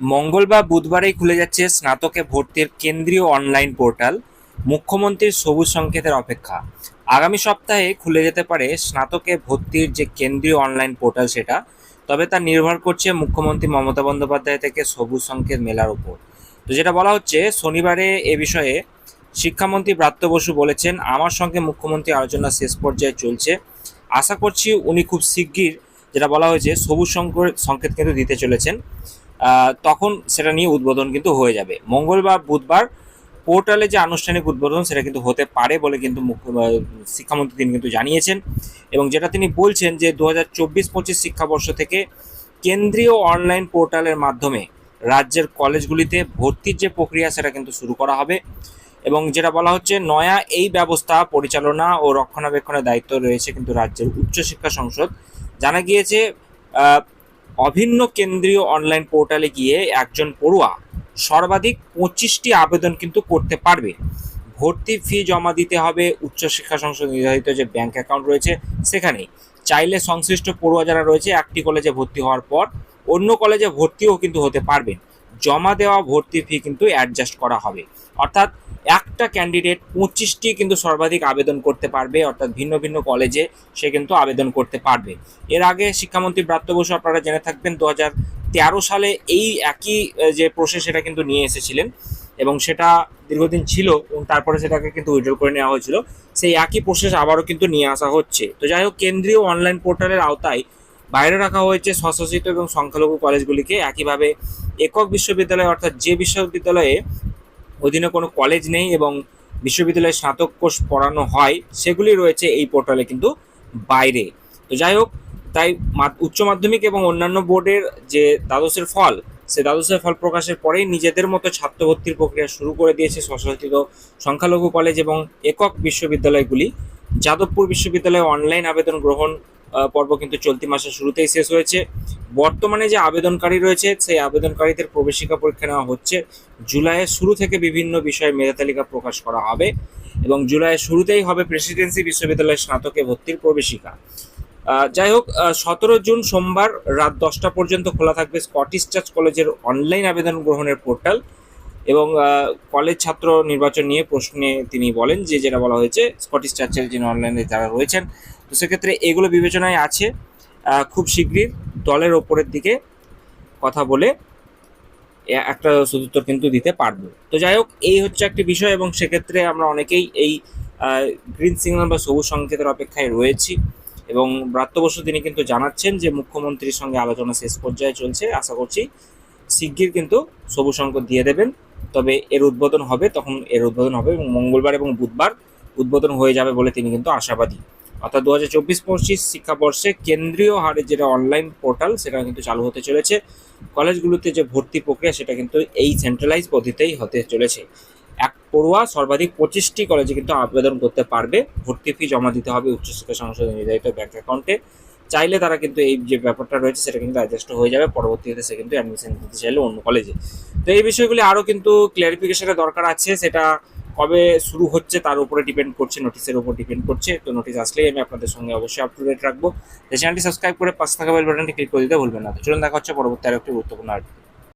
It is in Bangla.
মঙ্গলবার বুধবারেই খুলে যাচ্ছে স্নাতকে ভর্তির কেন্দ্রীয় অনলাইন পোর্টাল। মুখ্যমন্ত্রীর সবুজ সংকেতের অপেক্ষা। আগামী সপ্তাহে খুলে যেতে পারে স্নাতকে ভর্তির যে কেন্দ্রীয় অনলাইন পোর্টাল সেটা, তবে তা নির্ভর করছে মুখ্যমন্ত্রী মমতা বন্দ্যোপাধ্যায় থেকে সবুজ সংকেত মেলার উপর। তো যেটা বলা হচ্ছে, শনিবারে এ বিষয়ে শিক্ষামন্ত্রী ব্রাত্য বসু বলেছেন, আমার সঙ্গে মুখ্যমন্ত্রী আলোচনা শেষ পর্যায়ে চলছে। আশা করছি উনি খুব শিগগির, যেটা বলা হয়েছে, সবুজ সংক- সংকেত কিন্তু দিতে চলেছেন। তখন সেটা নিয়ে উদ্বোধন কিন্তু হয়ে যাবে। মঙ্গলবার, বুধবার পোর্টালে যে আনুষ্ঠানিক উদ্বোধন সেটা কিন্তু হতে পারে বলে কিন্তু মুখ্য শিক্ষামন্ত্রী তিনি কিন্তু জানিয়েছেন এবং যেটা তিনি বলছেন যে দু হাজার চব্বিশ পঁচিশ শিক্ষাবর্ষ থেকে কেন্দ্রীয় অনলাইন পোর্টালের মাধ্যমে রাজ্যের কলেজগুলিতে ভর্তির যে প্রক্রিয়া সেটা কিন্তু শুরু করা হবে এবং যেটা বলা হচ্ছে নয়া এই ব্যবস্থা, পরিচালনা ও রক্ষণাবেক্ষণের দায়িত্ব রয়েছে কিন্তু রাজ্যের উচ্চশিক্ষা সংসদ। জানা গিয়েছে অভিন্ন কেন্দ্রীয় অনলাইন পোর্টালে গিয়ে একজন পড়ুয়া সর্বাধিক পঁচিশটি আবেদন কিন্তু করতে পারবে। ভর্তি ফি জমা দিতে হবে উচ্চশিক্ষা সংসদ নির্ধারিত যে ব্যাংক অ্যাকাউন্ট রয়েছে সেখানেই। চাইলে সংশ্লিষ্ট পড়ুয়া যারা রয়েছে, একটি কলেজে ভর্তি হওয়ার পর অন্য কলেজে ভর্তিও কিন্তু হতে পারবেন জমা দেওয়া ভর্তি ফি কিন্তু অ্যাডজাস্ট করা হবে। অর্থাৎ একটা ক্যান্ডিডেট পঁচিশটি কিন্তু সর্বাধিক আবেদন করতে পারবে, অর্থাৎ ভিন্ন ভিন্ন কলেজে সে কিন্তু আবেদন করতে পারবে। এর আগে শিক্ষামন্ত্রী ব্রাত্য বসু আপনারা জেনে থাকবেন, দু তেরো সালে এই একই যে প্রসেস সেটা কিন্তু নিয়ে এসেছিলেন এবং সেটা দীর্ঘদিন ছিল এবং তারপরে সেটাকে কিন্তু উইড্রল করে নেওয়া হয়েছিল। সেই একই প্রসেস আবারও কিন্তু নিয়ে আসা হচ্ছে। তো যাই হোক, কেন্দ্রীয় অনলাইন পোর্টালের আওতায় বাইরে রাখা হয়েছে স্বশাসিত এবং সংখ্যালঘু কলেজগুলিকে। একইভাবে একক বিশ্ববিদ্যালয় অর্থাৎ যে বিশ্ববিদ্যালয়ে অধীনে কোনো কলেজ নেই এবং বিশ্ববিদ্যালয়ে স্নাতক কোর্স পড়ানো হয়, সেগুলি রয়েছে এই পোর্টালে কিন্তু বাইরে। তো যাই হোক, তাই উচ্চ মাধ্যমিক এবং অন্যান্য বোর্ডের যে দ্বাদশের ফল, সে দ্বাদশের ফল প্রকাশের পরেই নিজেদের মতো ছাত্র ভর্তির প্রক্রিয়া শুরু করে দিয়েছে স্বশাসিত সংখ্যালঘু কলেজ এবং একক বিশ্ববিদ্যালয়গুলি। যাদবপুর বিশ্ববিদ্যালয়ে অনলাইন আবেদন গ্রহণ পর্ব কিন্তু চলতি মাসের শুরুতেই শেষ হয়েছে। বর্তমানে যে আবেদনকারী রয়েছে, সেই আবেদনকারীদের প্রবেশিকা পরীক্ষা নেওয়া হচ্ছে। জুলাইয়ের শুরু থেকে বিভিন্ন বিষয়ে মেধা তালিকা প্রকাশ করা হবে এবং জুলাইয়ের শুরুতেই হবে প্রেসিডেন্সি বিশ্ববিদ্যালয়ের স্নাতকে ভর্তির প্রবেশিকা। যাই হোক সতেরো জুন সোমবার রাত দশটা পর্যন্ত খোলা থাকবে স্কটিশ চার্চ কলেজের অনলাইন আবেদন গ্রহণের পোর্টাল। এবং কলেজ ছাত্র নির্বাচন নিয়ে প্রশ্নে তিনি বলেন যে, যেটা বলা হয়েছে স্কটিশ চার্চের যিনি অনলাইনে যারা রয়েছেন, তো সেক্ষেত্রে এগুলো বিবেচনায় আছে। খুব শীঘ্রই দলের ওপরের দিকে কথা বলে একটা সদুত্তর কিন্তু দিতে পারব। তো যাই হোক, এই হচ্ছে একটি বিষয় এবং সেক্ষেত্রে আমরা অনেকেই এই গ্রিন সিগন্যাল বা সবুজ সংকেতের অপেক্ষায় রয়েছি এবং ব্রাত্য বসু তিনি কিন্তু জানাচ্ছেন যে, মুখ্যমন্ত্রীর সঙ্গে আলোচনা শেষ পর্যায়ে চলছে। আশা করছি শিগগির কিন্তু সবুজ সংকেত দিয়ে দেবেন। তবে এর উদ্বোধন হবে, তখন এর উদ্বোধন হবে এবং মঙ্গলবার এবং বুধবার উদ্বোধন হয়ে যাবে বলে তিনি কিন্তু আশাবাদী। অর্থাৎ দু হাজার চব্বিশ পঁচিশ শিক্ষাবর্ষে কেন্দ্রীয় হারে যেটা অনলাইন পোর্টাল সেটা কিন্তু চালু হতে চলেছে। কলেজগুলোতে যে ভর্তি প্রক্রিয়া, সেটা কিন্তু এই সেন্ট্রালাইজ পদ্ধতিতেই হতে চলেছে। এক পড়ুয়া সর্বাধিক পঁচিশটি কলেজে কিন্তু আবেদন করতে পারবে। ভর্তি ফি জমা দিতে হবে উচ্চশিক্ষা সংসদ নির্ধারিত ব্যাংক অ্যাকাউন্টে চাইলে তারা কিন্তু এই যে ব্যাপারটা রয়েছে, সেটা কিন্তু অ্যাডজাস্ট হয়ে যাবে। পরবর্তীতে সে কিন্তু অ্যাডমিশন দিতে চাইলে অন্য কলেজে তো এই বিষয়গুলি আরও কিন্তু ক্লিয়ারিফিকেশনের দরকার আছে। সেটা কবে শুরু হচ্ছে তার উপরে ডিপেন্ড করছে নোটিশের উপর ডিপেন্ড করছে। তো নোটিশ আসলেই আমি আপনাদের সঙ্গে অবশ্যই আপ টু ডেট রাখব চ্যানেলটি সাবস্ক্রাইব করে পাশে থাকা বেল বাটনটি ক্লিক করে দিতে ভুলবেন না। তো চলুন দেখা হচ্ছে পরবর্তী আরেকটি গুরুত্বপূর্ণ আর